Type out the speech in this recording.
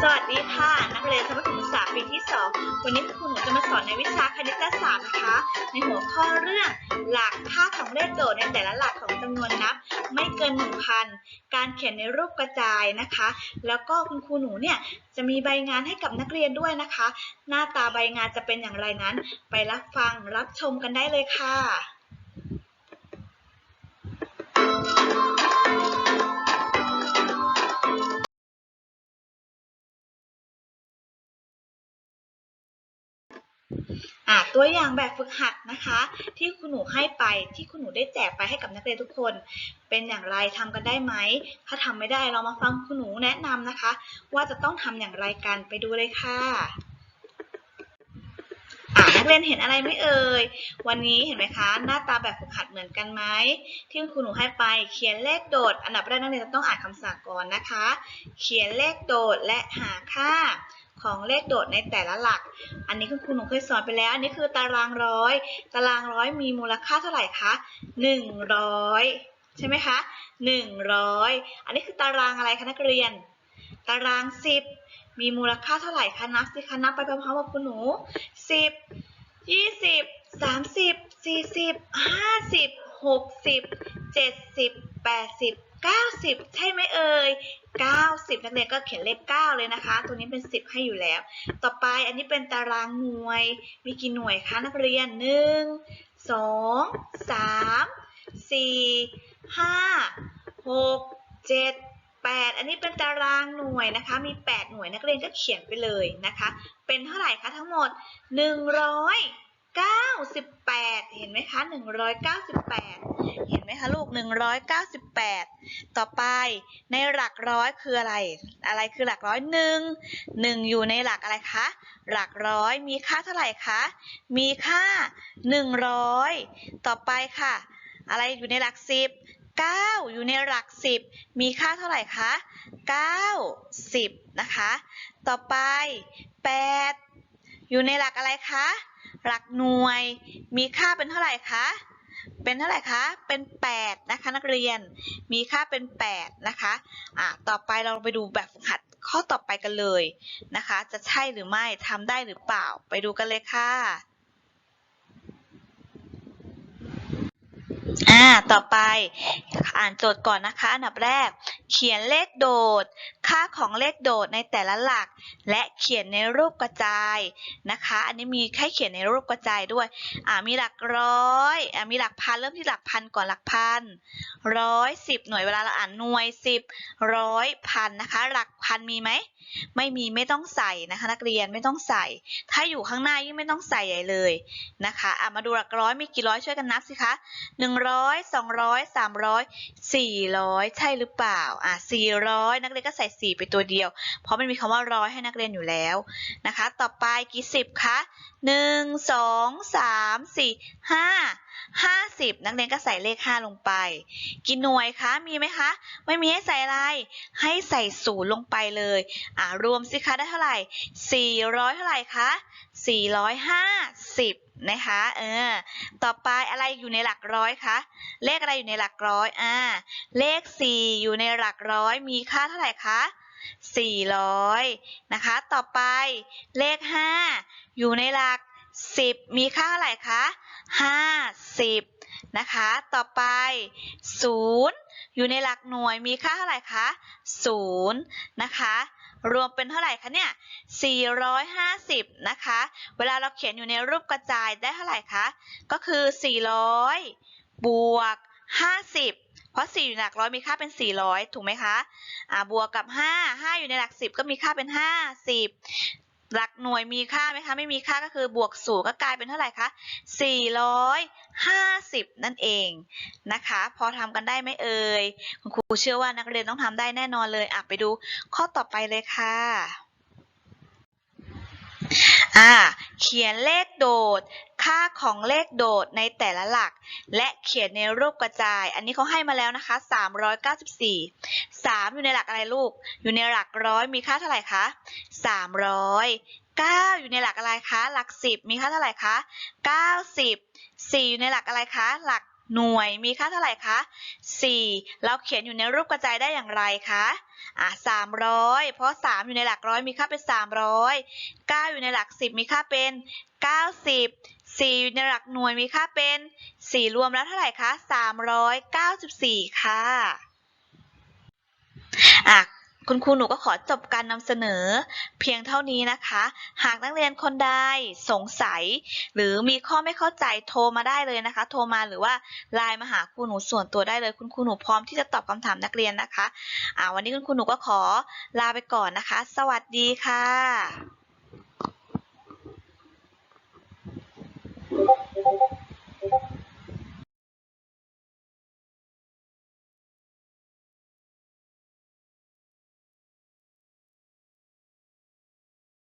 สวัสดีค่ะ นักเรียนชั้นประถมศึกษาปีที่ 2 วันนี้ครูหนูจะมาสอนในวิชาคณิตศาสตร์นะคะ ในหัวข้อเรื่องหลักค่าของเลขโดดในแต่ละหลักของจำนวนนับ ไม่เกิน 1,000 การเขียนในรูปกระจายนะคะ แล้วก็คุณครูหนูเนี่ยจะมีใบงานให้กับนักเรียนด้วยนะคะ หน้าตาใบงานจะเป็นอย่างไรนั้น ไปรับฟังรับชมกันได้เลยค่ะ อ่าตัวอย่างแบบฝึกหัดนะคะ ที่คุณหนูให้ไปที่คุณหนูได้แจกไปให้กับนักเรียนทุกคน เป็นอย่างไรทำกันได้ไหม ถ้าทำไม่ได้เรามาฟังคุณหนูแนะนำนะคะ ว่าจะต้องทำอย่างไรกันไปดูเลยค่ะนักเรียนเห็นอะไรไหมเอ่ย วันนี้เห็นไหมคะ หน้าตาแบบฝึกหัดเหมือนกันไหมที่คุณหนูให้ไปเขียนเลขโดด อันดับแรกนักเรียนจะต้องอ่านคำสั่งก่อนนะคะ เขียนเลขโดดและหาค่า ของเลขโดดในแต่ละหลัก อันนี้คุณครูหนูเคยสอนไปแล้ว อันนี้คือตารางร้อย ตารางร้อยมีมูลค่าเท่าไหร่คะหนึ่งร้อยใช่ไหมคะหนึ่งร้อยอันนี้คือตารางอะไรคะนักเรียน ตารางสิบมีมูลค่าเท่าไหร่คะนับสิคะนับไปพร้อมๆกับคุณหนูสิบยี่สิบสาม สิบสี่สิบห้าสิบหกสิบเก้าสิบใช่ไหมเอ่ยเก้าสิบนักเรียนก็เขียนเลขเก้าเลยนะคะ ตัวนี้เป็นสิบให้อยู่แล้ว ต่อไปอันนี้เป็นตารางหน่วย มีกี่หน่วยคะนักเรียนหนึ่งสองสามสี่ห้าหกเจ็ดแปดอันนี้เป็นตารางหน่วยนะคะ มีแปดหน่วยนักเรียนก็เขียนไปเลยนะคะ เป็นเท่าไหร่คะทั้งหมดห นึ่งร้อยเก้าสิบแปดเห็นไหมคะหนึ่งร้อยเก้าสิบแปดเห็นไหมคะลูกหนึ่งร้อยเก้าสิบแปดต่อไปในหลักร้อยคืออะไร อะไรคือหลักร้อยหนึ่งหนึ่งอยู่ในหลักอะไรคะ หลักร้อยมีค่าเท่าไหร่คะ มีค่า 100 ต่อไปค่ะ อะไรอยู่ในหลักสิบ9 อยู่ในหลักสิบมีค่าเท่าไหร่คะ9 10นะคะ ต่อไป 8 อยู่ในหลักอะไรคะ หลักหน่วย มีค่าเป็นเท่าไหร่คะ เป็นเท่าไหร่คะ เป็น 8 นะคะนักเรียน มีค่าเป็น 8 นะคะ อะต่อไปเราไปดูแบบฝึกหัดข้อต่อไปกันเลยนะคะ จะใช่หรือไม่ทำได้หรือเปล่า ไปดูกันเลยค่ะอ่า ต่อไปอ่านโจทย์ก่อนนะคะ อันดับแรก เขียนเลขโดดค่าของเลขโดดในแต่ละหลัก และเขียนในรูปกระจายนะคะ อันนี้มีแค่เขียนในรูปกระจายด้วยอ่ามีหลักร้อยอ่ามีหลักพันเริ่มที่หลักพันก่อนหลักพันร้อยสิบหน่วยเวลาเราอ่านหน่วยสิบร้อยพันนะคะ หลักพันมีไหมไม่มีไม่ต้องใส่นะคะ นักเรียนไม่ต้องใส่ ถ้าอยู่ข้างหน้ายิ่งไม่ต้องใส่ใหญ่เลยนะคะอะมาดูหลักร้อยมีกี่ร้อยช่วยกันนับสิคะหนึ่งร้อยสองร้อยสามร้อยสี่ร้อยใช่หรือเปล่าอะสี่ร้อยนักเรียนก็ใส่สี่ไปตัวเดียว เพราะมันมีคำว่าร้อยให้นักเรียนอยู่แล้วนะคะ ต่อไปกี่สิบคะหนึ่งสองสามสี่ห้าห้าสิบนักเรียนก็ใส่เลขห้าลงไป กี่หน่วยคะมีไหมคะ ไม่มีให้ใส่อะไร ให้ใส่ศูนย์ลงไปเลย อ่ารวมสิคะได้เท่าไหร่ 400 เท่าไหร่คะ 450 นะคะ เออ ต่อไปอะไรอยู่ในหลักร้อยคะ เลขอะไรอยู่ในหลักร้อย อ่า เลข 4 อยู่ในหลักร้อย มีค่าเท่าไหร่คะ 400 นะคะ ต่อไปเลข 5 อยู่ในหลัก 10 มีค่าเท่าไหร่คะ 50 นะคะ ต่อไป 0 อยู่ในหลักหน่วย มีค่าเท่าไหร่คะ 0 นะคะ รวมเป็นเท่าไหร่คะเนี่ย 450 นะคะ เวลาเราเขียนอยู่ในรูปกระจายได้เท่าไหร่คะ ก็คือ 400 บวก 50 เพราะ 4 อยู่ในหลักร้อยมีค่าเป็น 400 ถูกไหมคะ อ่า บวกกับ 5 5 อยู่ในหลัก 10 ก็มีค่าเป็น 50 หลักหน่วยมีค่าไหมคะ ไม่มีค่าก็คือบวกศูนย์ก็กลายเป็นเท่าไหร่คะ450 นั่นเองนะคะ พอทำกันได้ไหมเอ่ยคุณครูเชื่อว่านักเรียนต้องทำได้แน่นอนเลยอะไปดูข้อต่อไปเลยค่ะอ่าเขียนเลขโดด ค่าของเลขโดดในแต่ละหลัก และเขียนในรูปกระจาย อันนี้เขาให้มาแล้วนะคะ 394 3อยู่ในหลักอะไรลูก อยู่ในหลักร้อยมีค่าเท่าไหร่คะ300 9อยู่ในหลักอะไรคะ หลัก10มีค่าเท่าไหร่คะ90 4อยู่ในหลักอะไรคะ หลักหน่วยมีค่าเท่าไหร่คะ4 เราเขียนอยู่ในรูปกระจายได้อย่างไรคะ อะ300 เพราะ 3 อยู่ในหลักร้อยมีค่าเป็น 300 9 อยู่ในหลัก 10 มีค่าเป็น 90 4 อยู่ในหลักหน่วยมีค่าเป็น 4 รวมแล้วเท่าไหร่คะ 394 ค่ะ อะคุณครูหนูก็ขอจบการนำเสนอ เพียงเท่านี้นะคะ หากนักเรียนคนใดสงสัย หรือมีข้อไม่เข้าใจโทรมาได้เลยนะคะ โทรมาหรือว่าไลน์มาหาครูหนูส่วนตัวได้เลย คุณครูหนูพร้อมที่จะตอบคำถามนักเรียนนะคะอ่าวันนี้คุณครูหนูก็ขอลาไปก่อนนะคะ สวัสดีค่ะ